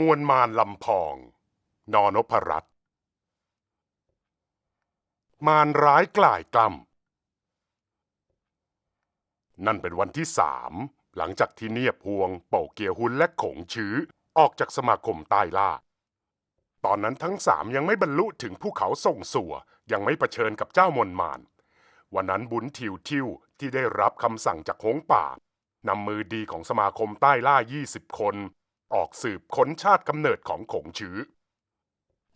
มวลมานลำพอง นอนพรัตน์มารร้ายกล่ายกล้ำนั่นเป็นวันที่สามหลังจากที่เนียบพวง เป่าเกียวหุนและขงชื้อ ออกจากสมาคมใต้ล่า ตอนนั้นทั้งสามยังไม่บรรลุถึงภูเขาส่งสัว ยังไม่เผชิญกับเจ้ามนมาน วันนั้นบุญทิวทิวที่ได้รับคำสั่งจากหงป่านำมือดีของสมาคมใต้ล่า 20 คน ออกสืบค้นชาติกำเนิดของขงชื้อ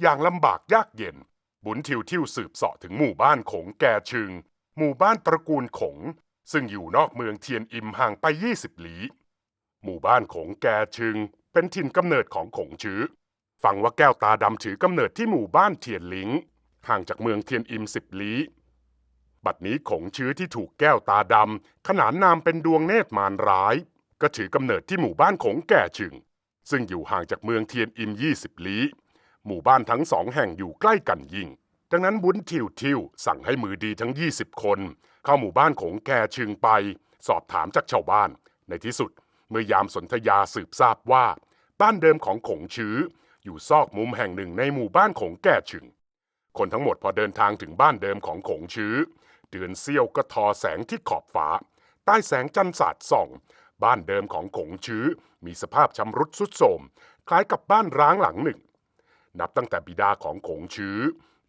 อย่างลำบากยากเย็น บุญทิวทิวสืบเสาะถึงหมู่บ้านขงแกชึง หมู่บ้านตระกูลขง ซึ่งอยู่นอกเมืองเทียนอิมห่างไป 20 หลี หมู่บ้านขงแกชึง เป็นถิ่นกำเนิดของขงชื้อ ฟังว่าแก้วตาดำถือกำเนิดที่หมู่บ้านเทียนหลิงห่างจากเมืองเทียนอิมสิบลี้บัดนี้ขงชื้อที่ถูกแก้วตาดำขนานนามเป็นดวงเนตรมารร้าย ก็ถือกำเนิดที่หมู่บ้านขงแก่ชึง ซึ่งอยู่ห่างจากเมืองเทียนอิม 20 ลี้ หมู่บ้านทั้งสองแห่งอยู่ใกล้กันยิ่ง ดังนั้นบุญทิวทิวสั่งให้มือดีทั้ง 20 คน เข้าหมู่บ้านของแกชึงไป สอบถามจากชาวบ้าน ในที่สุดเมื่อยามสนธยาสืบทราบว่า บ้านเดิมของขงชื้อ อยู่ซอกมุมแห่งหนึ่งในหมู่บ้านของแก่ชึง คนทั้งหมดพอเดินทางถึงบ้านเดิมของขงชื้อ เดือนเสี้ยวก็ทอแสงที่ขอบฟ้า ใต้แสงจันทร์สาดส่อง บ้านเดิมของขงชื้อ มีสภาพชำรุดทรุดโทรมคล้ายกับบ้านร้างหลังหนึ่ง นับตั้งแต่บิดาของขงชื้อ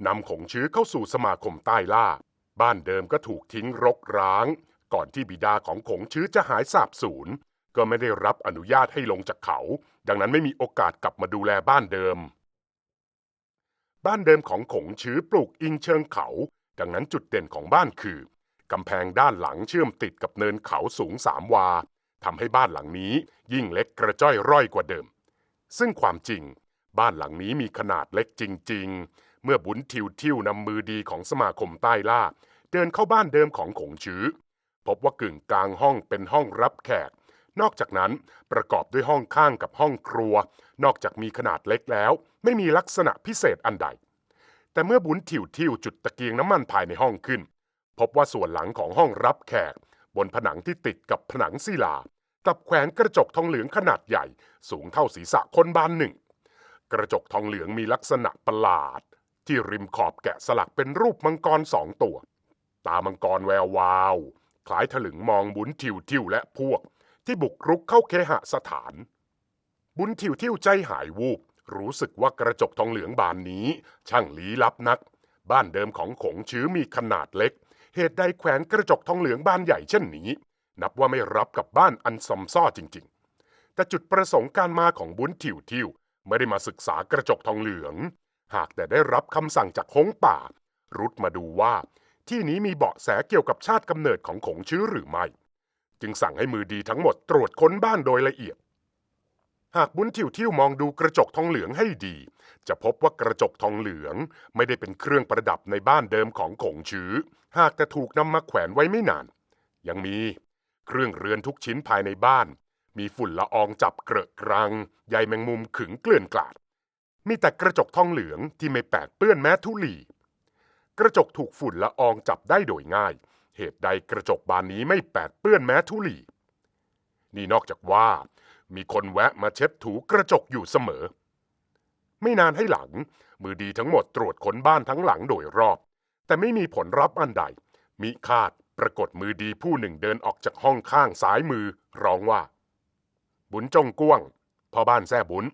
นำขงชื้อเข้าสู่สมาคมใต้ล่า บ้านเดิมก็ถูกทิ้งรกร้าง ก่อนที่บิดาของขงชื้อจะหายสาบสูญก็ไม่ได้รับอนุญาตให้ลงจากเขา ดังนั้นไม่มีโอกาสกลับมาดูแลบ้านเดิม บ้านเดิมของขงชื้อปลูกอิงเชิงเขา ดังนั้นจุดเด่นของบ้านคือกำแพงด้านหลังเชื่อมติดกับเนินเขาสูงสามวา ทำให้บ้านหลังนี้ยิ่งเล็กกระจ้อยร่อยกว่าเดิม ซึ่งความจริง บ้านหลังนี้มีขนาดเล็กจริง ๆ เมื่อบุญทิวทิวนำมือดีของสมาคมใต้ล่า เดินเข้าบ้านเดิมของขงชื้อ พบว่ากึ่งกลางห้องเป็นห้องรับแขก นอกจากนั้นประกอบด้วยห้องข้างกับห้องครัว นอกจากมีขนาดเล็กแล้ว ไม่มีลักษณะพิเศษอันใด แต่เมื่อบุญทิวทิวจุดตะเกียงน้ำมันภายในห้องขึ้น พบว่าส่วนหลังของห้องรับแขก บนผนังที่ติดกับผนังศิลากับแขวนกระจกทองเหลืองขนาดใหญ่ สูงเท่าศีรษะคนบานหนึ่ง กระจกทองเหลืองมีลักษณะประหลาด ที่ริมขอบแกะสลักเป็นรูปมังกรสองตัว ตามังกรแวววาว คล้ายถลึงมองบุญทิวทิวและพวก ที่บุกรุกเข้าเคหสถาน บุญทิวทิวใจหายวูบรู้สึกว่ากระจกทองเหลืองบานนี้ ช่างลี้ลับนัก บ้านเดิมของขงชื้อมีขนาดเล็ก เหตุใดแขวนกระจกทองเหลืองบานใหญ่เช่นนี้ นับว่าไม่รับกับบ้านอันซอมซ่อจริง ๆ แต่จุดประสงค์การมาของบุญทิวทิวไม่ได้มาศึกษากระจกทองเหลือง หากแต่ได้รับคำสั่งจากหงป่า รุดมาดูว่า ที่นี้มีเบาะแสเกี่ยวกับชาติกำเนิดของขงชื้อหรือไม่ จึงสั่งให้มือดีทั้งหมดตรวจค้นบ้านโดยละเอียด หากบุญทิวทิวมองดูกระจกทองเหลืองให้ดี จะพบว่ากระจกทองเหลืองไม่ได้เป็นเครื่องประดับในบ้านเดิมของขงชื้อ หากแต่ถูกนำมาแขวนไว้ไม่นาน ยังมี เครื่องเรือนทุกชิ้นภายในบ้าน มีฝุ่นละอองจับเกลอะกรังใยแมงมุมขึงเกลื่อนกลาด มีแต่กระจกทองเหลืองที่ไม่แปดเปื้อนแม้ทุลี กระจกถูกฝุ่นละอองจับได้โดยง่าย เหตุใดกระจกบานนี้ไม่แปดเปื้อนแม้ทุลี นี่นอกจากว่า มีคนแวะมาเช็ดถูกระจกอยู่เสมอ ไม่นานให้หลัง มือดีทั้งหมดตรวจค้นบ้านทั้งหลังโดยรอบ แต่ไม่มีผลรับอันใด มิคาดปรากฏมือดีผู้หนึ่งเดินออกจากห้องข้างซ้ายมือ ร้องว่า บุญจงก้วงพ่อบ้านแซ่บุญ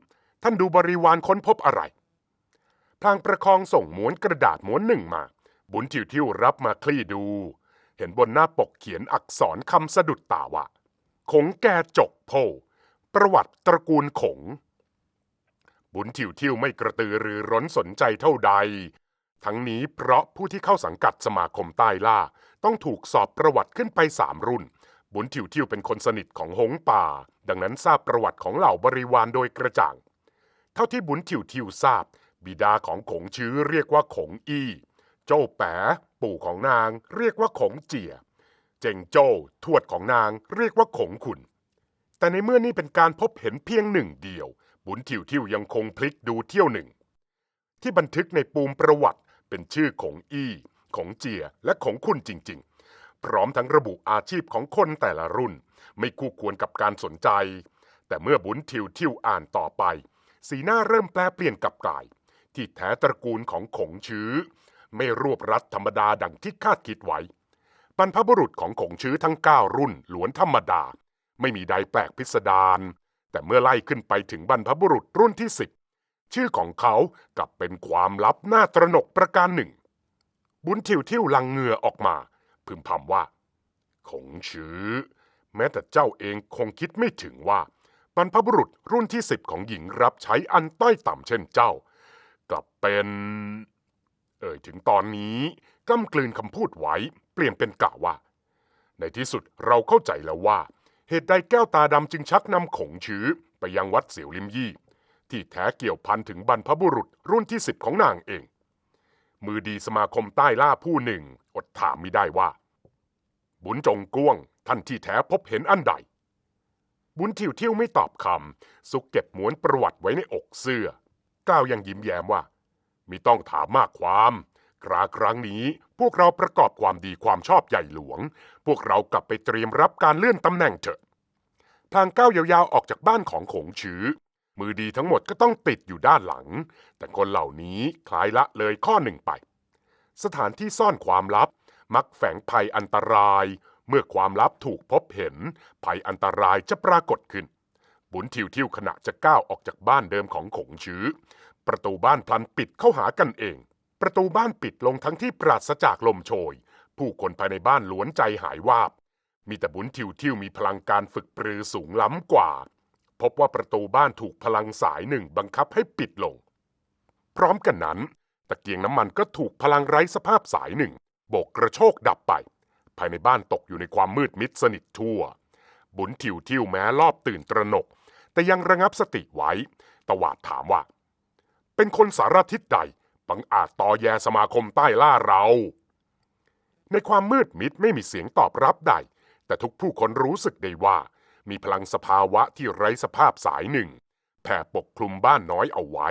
ท่านดูบริวารค้นพบอะไรพลางประคองส่งม้วนกระดาษม้วนหนึ่งมา บุญทิวทิวรับมาคลี่ดู เห็นบนหน้าปกเขียนอักษรคำสะดุดตาว่าขงแกจกโพ ประวัติตระกูลขง บุญทิวทิวไม่กระตือรือร้นสนใจเท่าใด ทั้งนี้เพราะผู้ที่เข้าสังกัดสมาคมใต้ล่า ต้องถูกสอบประวัติขึ้นไปสามรุ่น บุญทิวทิวเป็นคนสนิทของหงป่า ดังนั้นทราบประวัติของเหล่าบริวารโดยกระจ่าง เท่าที่บุญทิวทิวทราบ บิดาของขงชื้อเรียกว่าขงอี้โจ้แปะปู่ของนาง เรียกว่าขงเจีย เจงโจ้ทวดของนาง เรียกว่าขงขุน แต่ในเมื่อนี่เป็นการพบเห็นเพียงหนึ่งเดียว บุญทิวทิวยังคงพลิกดูเที่ยวหนึ่ง ที่บันทึกในปูมประวัติเป็นชื่อของอี้ของเจียและของคุณจริง ๆ พร้อมทั้งระบุอาชีพของคนแต่ละรุ่น ไม่คู่ควรกับการสนใจ แต่เมื่อบุญทิวทิวอ่านต่อไป สีหน้าเริ่มแปลเปลี่ยนกลับกลาย ที่แท้ตระกูลของขงชื้อ ไม่รวบรัดธรรมดาดังที่คาดคิดไว้บรรพบุรุษของขงชื้อทั้ง 9 รุ่นล้วนธรรมดา ไม่มีใดแปลกพิสดารแต่เมื่อไล่ขึ้นไปถึงบรรพบุรุษรุ่นที่10ชื่อของเขากลับเป็นความลับน่าตระหนกประการหนึ่ง บุญทิวทิวลังเหงื่อออกมา พึมพำว่าคงชื้อ แม้แต่เจ้าเองคงคิดไม่ถึงว่า บรรพบุรุษรุ่นที่สิบของหญิงรับใช้อันต้อยต่ำเช่นเจ้า กลับเป็น เอ่ยถึงตอนนี้ก้ำกลืนคำพูดไว้ เปลี่ยนเป็นกล่าวว่า ในที่สุดเราเข้าใจแล้วว่า เหตุใดแก้วตาดำจึงชักนำขงชื้อไปยังวัดเสียวลิมยี่ ที่แท้เกี่ยวพันถึงบรรพบุรุษรุ่นที่สิบของนางเอง มือดีสมาคมใต้ล่าผู้หนึ่ง อดถามมิได้ว่า บุญจงก้วงท่านที่แท้พบเห็นอันใด บุญทิวเที่ยวไม่ตอบคำสุกเก็บม้วนประวัติไว้ในอกเสื้อกล่าวยังยิ้มแย้มว่ามิต้องถามมากความ คราครั้งนี้พวกเราประกอบความดีความชอบใหญ่หลวง พวกเรากลับไปเตรียมรับการเลื่อนตำแหน่งเถอะพลางก้าวยาวๆออกจากบ้านของขงชื้อ มือดีทั้งหมดก็ต้องติดอยู่ด้านหลัง แต่คนเหล่านี้คล้ายละเลยข้อหนึ่งไป สถานที่ซ่อนความลับ มักแฝงภัยอันตราย เมื่อความลับถูกพบเห็น ภัยอันตรายจะปรากฏขึ้น บุญทิวทิวขณะจะก้าวออกจากบ้านเดิมของขงชื้อ ประตูบ้านพลันปิดเข้าหากันเอง ประตูบ้านปิดลงทั้งที่ปราศจากลมโชย ผู้คนภายในบ้านล้วนใจหายวาบ มีแต่บุญทิวทิวมีพลังการฝึกปรือสูงล้ำกว่า พบว่าประตูบ้านถูกพลังสายหนึ่งบังคับให้ปิดลง พร้อมกันนั้น ตะเกียงน้ำมันก็ถูกพลังไร้สภาพสายหนึ่งโบกกระโชกดับไป ภายในบ้านตกอยู่ในความมืดมิดสนิททั่ว บุญทิวทิวแม้รอบตื่นตระหนก แต่ยังระงับสติไว้ ตวาดถามว่า เป็นคนสารทิศใด บังอาจต่อแยสมาคมใต้ล่าเรา ในความมืดมิดไม่มีเสียงตอบรับใด แต่ทุกผู้คนรู้สึกได้ว่า มีพลังสภาวะที่ไร้สภาพสายหนึ่งแผ่ปกคลุมบ้านน้อยเอาไว้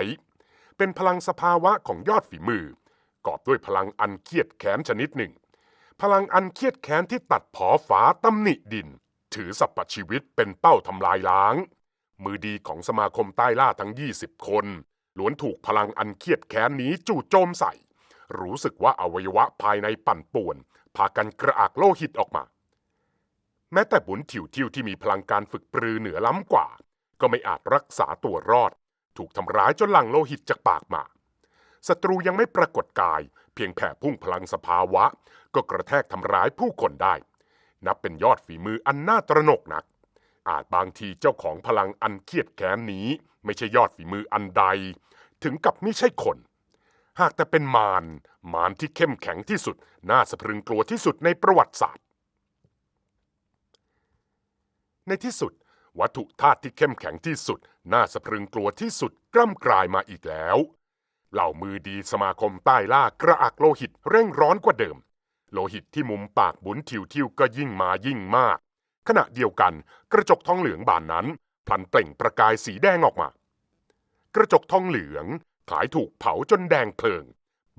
เป็นพลังสภาวะของยอดฝีมือ กอบด้วยพลังอันเครียดแค้นชนิดหนึ่ง พลังอันเครียดแค้นที่ตัดผอฟ้าตำหนิดิน ถือสัพพชีวิตเป็นเป้าทำลายล้าง มือดีของสมาคมใต้ล่าทั้ง 20 คน ล้วนถูกพลังอันเครียดแค้นนี้จู่โจมใส่ รู้สึกว่าอวัยวะภายในปั่นป่วน พากันกระอักโลหิตออกมา แม้แต่บุญถิวทิวที่มีพลังการฝึกปรือเหนือล้ำกว่า ก็ไม่อาจรักษาตัวรอด ถูกทำร้ายจนหลั่งโลหิตจากปากมาศัตรูยังไม่ปรากฏกาย เพียงแผ่พุ่งพลังสภาวะ ก็กระแทกทำร้ายผู้คนได้ นับเป็นยอดฝีมืออันน่าตระหนกนัก อาจบางทีเจ้าของพลังอันเครียดแค้นนี้ ไม่ใช่ยอดฝีมืออันใด ถึงกับไม่ใช่คน หากแต่เป็นมารมารที่เข้มแข็งที่สุด น่าสะพรึงกลัวที่สุดในประวัติศาสตร์ ในที่สุด วัตถุธาตุที่เข้มแข็งที่สุด น่าสะพรึงกลัวที่สุดกล้ำกลายมาอีกแล้ว เหล่ามือดีสมาคมใต้ล่ากระอักโลหิตเร่งร้อนกว่าเดิม โลหิตที่มุมปากบุญทิวทิวก็ยิ่งมายิ่งมาก ขณะเดียวกันกระจกทองเหลืองบานนั้น พลันเปล่งประกายสีแดงออกมา กระจกทองเหลืองคล้ายถูกเผาจนแดงเพลิง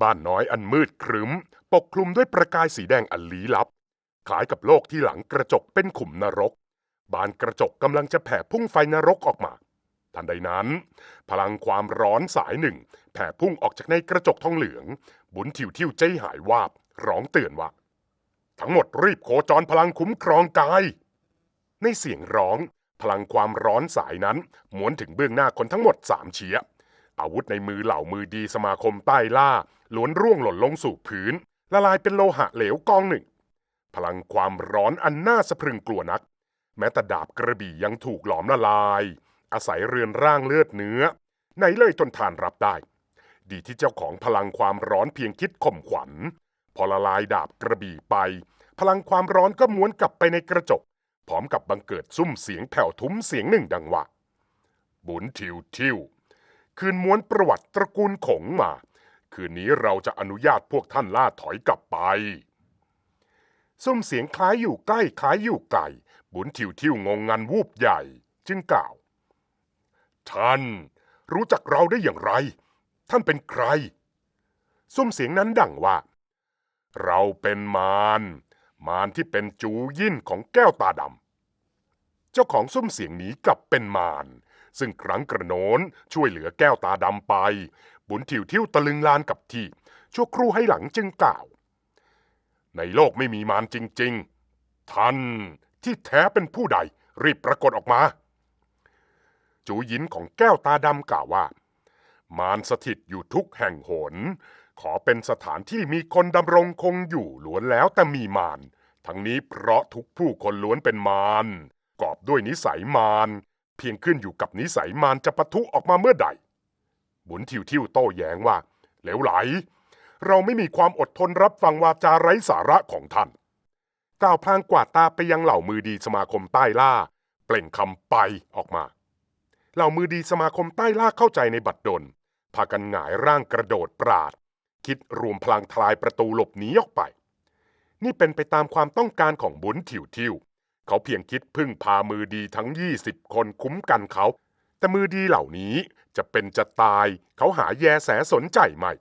บ้านน้อยอันมืดครึ้ม ปกคลุมด้วยประกายสีแดงอันลี้ลับคล้ายกับโลกที่หลังกระจกเป็นขุมนรก บานกระจกกำลังจะแผ่พุ่งไฟนรกออกมา ทันใดนั้น พลังความร้อนสายหนึ่ง แผ่พุ่งออกจากในกระจกทองเหลือง บุญทิวทิวใจหายวาบ ร้องเตือนว่า ทั้งหมดรีบโคจรพลังคุ้มครองกาย ในเสียงร้อง พลังความร้อนสายนั้นหม้วนถึงเบื้องหน้าคนทั้งหมดสามเฉียอาวุธในมือเหล่ามือดีสมาคมใต้ล่าล้วนร่วงหล่นลงสู่พื้น ละลายเป็นโลหะเหลวกองหนึ่ง พลังความร้อนอันน่าสะพรึงกลัวนัก แม้แต่ดาบกระบี่ยังถูกหลอมละลาย อาศัยเรือนร่างเลือดเนื้อไหนเลยทนทานรับได้ ดีที่เจ้าของพลังความร้อนเพียงคิดข่มขวัญ พอละลายดาบกระบี่ไป พลังความร้อนก็ม้วนกลับไปในกระจก พร้อมกับบังเกิดซุ้มเสียงแผ่วทุ้มเสียงหนึ่งดังว่าบุญทิวทิว คืนม้วนประวัติตระกูลขงมา คืนนี้เราจะอนุญาตพวกท่านล่าถอยกลับไป ซุ้มเสียงคล้ายอยู่ใกล้คล้ายอยู่ไกล บุญทิวทิวงงงันวูบใหญ่ จึงกล่าว ท่าน รู้จักเราได้อย่างไร ท่านเป็นใคร ซุ้มเสียงนั้นดังว่า เราเป็นมาร มารที่เป็นจูยิ่นของแก้วตาดำเจ้าของซุ้มเสียงนี้กลับเป็นมารซึ่งครั้งกระโน้นช่วยเหลือแก้วตาดำไป บุญถิวทิ่วตะลึงลานกับที่ชั่วครู่ให้หลังจึงกล่าว ในโลกไม่มีมารจริง ๆ ท่านที่แท้เป็นผู้ใดรีบปรากฏออกมา จูยินของแก้วตาดำกล่าวว่า มารสถิตอยู่ทุกแห่งหน ขอเป็นสถานที่มีคนดำรงคงอยู่ล้วนแล้วแต่มีมาร ทั้งนี้เพราะทุกผู้คนล้วนเป็นมารกอบด้วยนิสัยมารเพียงขึ้นอยู่กับนิสัยมารจะปะทุออกมาเมื่อใด บุญทิวทิวโต้แย้งว่าเหลวไหล เราไม่มีความอดทนรับฟังวาจาไร้สาระของท่าน กล่าวพลางกวาดตาไปยังเหล่ามือดีสมาคมใต้ล่า เปล่งคำไปออกมา เหล่ามือดีสมาคมใต้ล่าเข้าใจในบัดดลพากันหงายร่างกระโดดปราด คิดรวมพลังทลายประตูหลบหนีออกไป นี่เป็นไปตามความต้องการของบุญถิวทิวเขาเพียงคิดพึ่งพามือดีทั้ง 20 คนคุ้มกันเขา แต่มือดีเหล่านี้จะเป็นจะตาย เขาหาแยแสสนใจไม่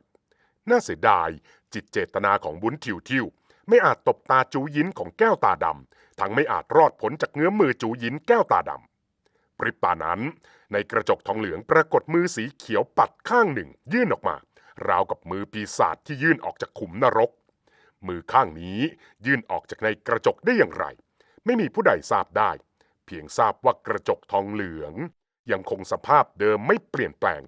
น่าเสียดายจิตเจตนาของบุญทิวทิวไม่อาจตบตาจูยินของแก้วตาดำทั้งไม่อาจรอดพ้นจากเงื้อมมือจูยินแก้วตาดำปริบตานั้น ในกระจกทองเหลืองปรากฏมือสีเขียวปัดข้างหนึ่ง ยื่นออกมา ราวกับมือปีศาจที่ยื่นออกจากขุมนรก มือข้างนี้ยื่นออกจากในกระจกได้อย่างไร ไม่มีผู้ใดทราบได้ เพียงทราบว่ากระจกทองเหลือง ยังคงสภาพเดิมไม่เปลี่ยนแปลง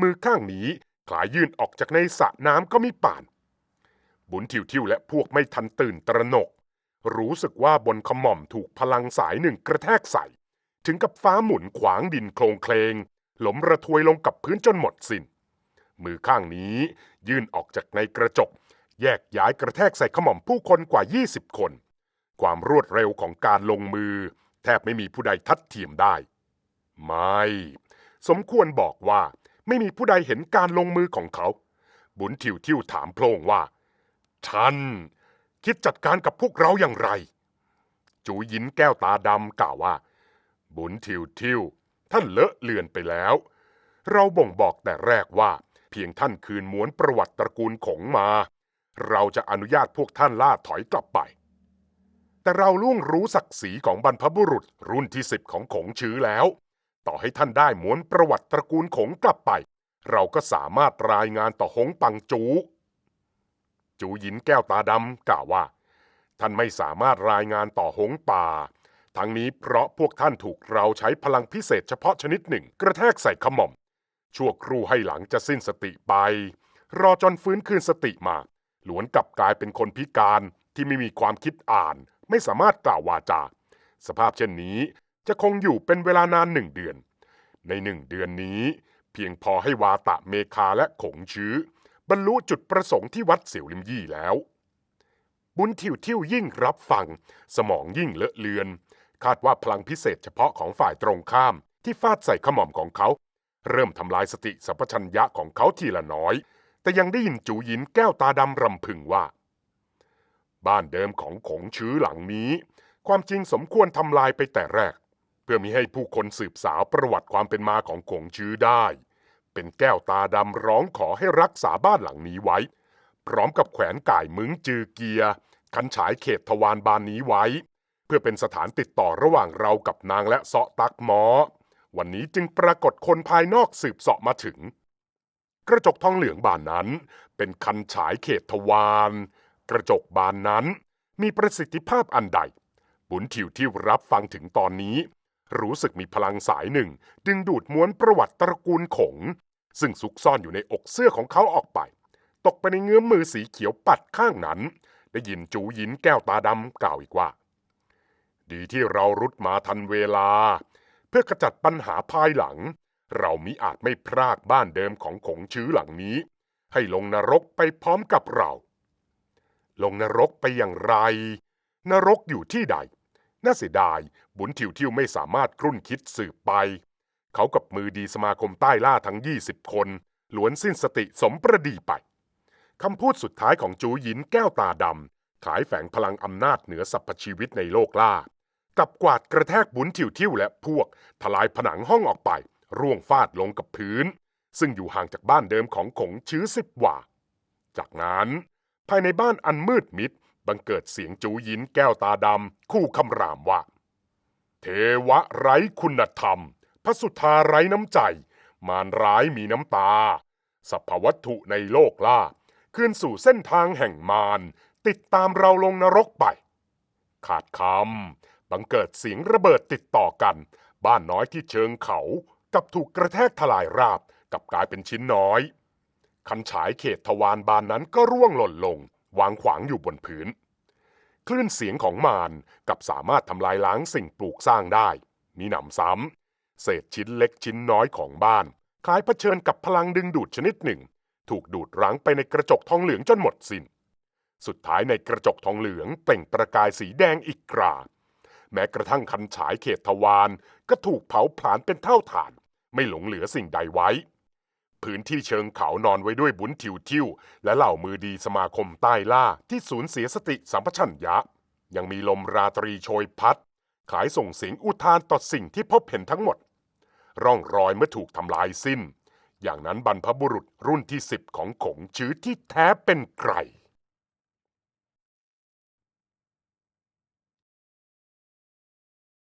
มือข้างนี้คลายยื่นออกจากในสระน้ำก็มีป่าน บุญทิวทิวและพวกไม่ทันตื่นตระหนก รู้สึกว่าบนขม่อมถูกพลังสายหนึ่งกระแทกใส่ ถึงกับฟ้าหมุนขวางดินโคลงเคลงหลมระทวยลงกับพื้นจนหมดสิน้น มือข้างนี้ยื่นออกจากในกระจก แยกย้ายกระแทกใส่ขม่อมผู้คนกว่า 20 คน ความรวดเร็วของการลงมือ แทบไม่มีผู้ใดทัดเทียมได้ ไม่ สมควรบอกว่าไม่มีผู้ใดเห็นการลงมือของเขา บุญทิวทิวถามโพลงว่า ท่าน คิดจัดการกับพวกเราอย่างไร จูยินแก้วตาดำกล่าวว่า บุญทิวทิวท่านเลอะเลือนไปแล้ว เราบ่งบอกแต่แรกว่า เพียงท่านคืนม้วนประวัติตระกูลของมา เราจะอนุญาตพวกท่านล่าถอยกลับไป แต่เราล่วงรู้ศักดิ์ศรีของบรรพบุรุษรุ่นที่สิบของขงชื้อแล้ว ต่อให้ท่านได้ม้วนประวัติตระกูลขงกลับไป เราก็สามารถรายงานต่อหงปังจู จูหยินแก้วตาดำกล่าวว่า ท่านไม่สามารถรายงานต่อหงป่า ทั้งนี้เพราะพวกท่านถูกเราใช้พลังพิเศษเฉพาะชนิดหนึ่งกระแทกใส่ขม่อมชั่วครู่ให้หลังจะสิ้นสติไป รอจนฟื้นคืนสติมา หลวนกลับกลายเป็นคนพิการที่ไม่มีความคิดอ่าน ไม่สามารถกล่าววาจา สภาพเช่นนี้จะคงอยู่เป็นเวลานานหนึ่งเดือน ในหนึ่งเดือนนี้ เพียงพอให้วาตะเมคาและขงชื้อ บรรลุจุดประสงค์ที่วัดเสี่ยวลิมยี่แล้ว บุญทิวทิวยิ่งรับฟัง สมองยิ่งเลอะเลือน คาดว่าพลังพิเศษเฉพาะของฝ่ายตรงข้ามที่ฟาดใส่ขมอมของเขา เริ่มทำลายสติสัพพัญญะของเขาทีละน้อย แต่ยังได้ยินจูหยินแก้วตาดำรำพึงว่า บ้านเดิมของขงชื้อหลังนี้ ความจริงสมควรทำลายไปแต่แรก เพื่อมีให้ผู้คนสืบสาวประวัติความเป็นมาของขงชื้อได้ เป็นแก้วตาดำร้องขอให้รักษาบ้านหลังนี้ไว้ พร้อมกับแขวนก่ายมึงจือเกียคันฉายเขตทวารบานนี้ไว้ เพื่อเป็นสถานติดต่อระหว่างเรากับนางและเสาะตักหมอ วันนี้จึงปรากฏคนภายนอกสืบเสาะมาถึง กระจกทองเหลืองบานนั้น เป็นคันฉายเขตทวารกระจกบานนั้น มีประสิทธิภาพอันใดบุญทิวที่รับฟังถึงตอนนี้ รู้สึกมีพลังสายหนึ่ง ดึงดูดม้วนประวัติตระกูลขง ซึ่งซุกซ่อนอยู่ในอกเสื้อของเขาออกไป ตกไปในเงื้อมมือสีเขียวปัดข้างนั้น ได้ยินจูยินแก้วตาดำกล่าวอีกว่า ดีที่เรารุดมาทันเวลา เพื่อขจัดปัญหาภายหลัง เรามิอาจไม่พรากบ้านเดิมของขงชื้อหลังนี้ ให้ลงนรกไปพร้อมกับเรา ลงนรกไปอย่างไร นรกอยู่ที่ใด น่าเสียดาย บุญทิวทิวไม่สามารถครุ่นคิดสืบไป เขากับมือดีสมาคมใต้ล่าทั้ง 20 คนล้วนสิ้นสติสมประดีไปคำพูดสุดท้ายของจูหยินแก้วตาดำขายแฝงพลังอำนาจเหนือสรรพชีวิตในโลกล่า กับกวาดกระแทกบุญทิวทิวและพวกทลายผนังห้องออกไป ร่วงฟาดลงกับพื้น ซึ่งอยู่ห่างจากบ้านเดิมของขงชื้อสิบหว่า จากนั้น ภายในบ้านอันมืดมิดบังเกิดเสียงจูยินแก้วตาดำคู่คำรามว่า เทวะไร้คุณธรรม พระสุธาไร้น้ำใจ มารร้ายมีน้ำตาสัพพวัตถุในโลกล่าคืนสู่เส้นทางแห่งมารติดตามเราลงนรกไป ขาดคำบังเกิดเสียงระเบิดติดต่อกัน บ้านน้อยที่เชิงเขา กับถูกกระแทกทลายราบกับกลายเป็นชิ้นน้อย คันฉายเขตทวารบานนั้นก็ร่วงหล่นลง วางขวางอยู่บนพื้น คลื่นเสียงของมารกับสามารถทำลายล้างสิ่งปลูกสร้างได้ มีหนำซ้ำเศษชิ้นเล็กชิ้นน้อยของบ้าน คล้ายเผชิญกับพลังดึงดูดชนิดหนึ่ง ถูกดูดรั้งไปในกระจกทองเหลืองจนหมดสิน้น สุดท้ายในกระจกทองเหลืองเปล่งประกายสีแดงอีกกราแม้กระทั่งคันฉายเขตทวารก็ถูกเผาผลาญเป็นเท่าฐาน ไม่หลงเหลือสิ่งใดไว้ พื้นที่เชิงเขานอนไว้ด้วยบุญทิวทิวและเหล่ามือดีสมาคมใต้ล่าที่สูญเสียสติสัมปชัญญะ ยังมีลมราตรีโชยพัดขายส่งเสียงอุทานต่อสิ่งที่พบเห็นทั้งหมด ร่องรอยเมื่อถูกทำลายสิ้น อย่างนั้นบรรพบุรุษรุ่นที่สิบของขงชื้อที่แท้เป็นใคร